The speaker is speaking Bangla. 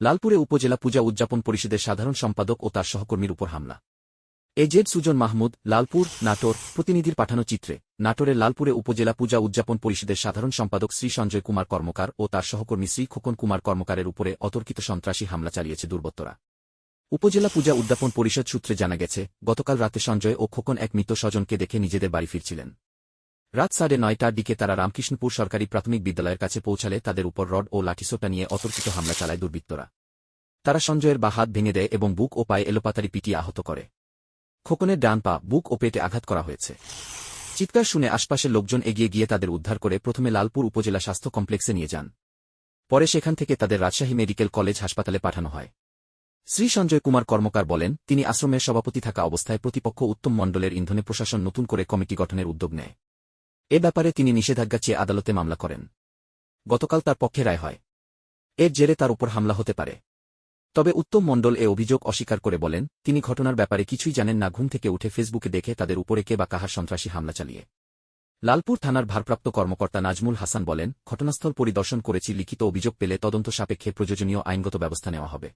লালপুরে উপজেলা পূজা উদযাপন পরিষদের সাধারণ সম্পাদক ও তার সহকর্মীর উপর হামলা। এজেড সুজন মাহমুদ, লালপুর, নাটোর, প্রতিনিধির পাঠানো চিত্রে, নাটোরের লালপুরে উপজেলা পূজা উদযাপন পরিষদের সাধারণ সম্পাদক শ্রী সঞ্জয় কুমার কর্মকার ও তার সহকর্মী শ্রী খোকন কুমার কর্মকারের উপরে অতর্কিত সন্ত্রাসী হামলা চালিয়েছে দুর্বৃত্তরা। উপজেলা পূজা উদযাপন পরিষদ সূত্রে জানা গেছে, গতকাল রাতে সঞ্জয় ও খোকন এক মৃত স্বজনকে দেখে নিজেদের বাড়ি ফিরছিলেন। রাত সাড়ে নয়টার দিকে তারা রামকৃষ্ণপুর সরকারি প্রাথমিক বিদ্যালয়ের কাছে পৌঁছালে তাদের উপর রড ও লাঠিসোটা নিয়ে অতর্কিত হামলা চালায় দুর্বৃত্তরা। তারা সঞ্জয়ের বা হাত ভেঙে দেয় এবং বুক ও পায়ে এলোপাতারি পিটিয়ে আহত করে। খোকনের ডান পা, বুক ও পেটে আঘাত করা হয়েছে। চিৎকার শুনে আশপাশের লোকজন এগিয়ে গিয়ে তাদের উদ্ধার করে প্রথমে লালপুর উপজেলা স্বাস্থ্য কমপ্লেক্সে নিয়ে যান। পরে সেখান থেকে তাদের রাজশাহী মেডিকেল কলেজ হাসপাতালে পাঠানো হয়। শ্রী সঞ্জয় কুমার কর্মকার বলেন, তিনি আশ্রমের সভাপতি থাকা অবস্থায় প্রতিপক্ষ উত্তম মণ্ডলের ইন্ধনে প্রশাসন নতুন করে কমিটি গঠনের উদ্যোগ নেয়। এ ব্যাপারে তিনি নিষেধাজ্ঞা চেয়ে আদালতে মামলা করেন। গতকাল তার পক্ষে রায় হয়। এর জেরে তার উপর হামলা হতে পারে। তবে উত্তম মণ্ডল এ অভিযোগ অস্বীকার করে বলেন, তিনি ঘটনার ব্যাপারে কিছুই জানেন না, ঘুম থেকে উঠে ফেসবুকে দেখে তাদের উপরে কে বা কাহার সন্ত্রাসী হামলা চালিয়ে। লালপুর থানার ভারপ্রাপ্ত কর্মকর্তা নাজমুল হাসান বলেন, ঘটনাস্থল পরিদর্শন করেছি, লিখিত অভিযোগ পেলে তদন্ত সাপেক্ষে প্রয়োজনীয় আইনগত ব্যবস্থা নেওয়া হবে।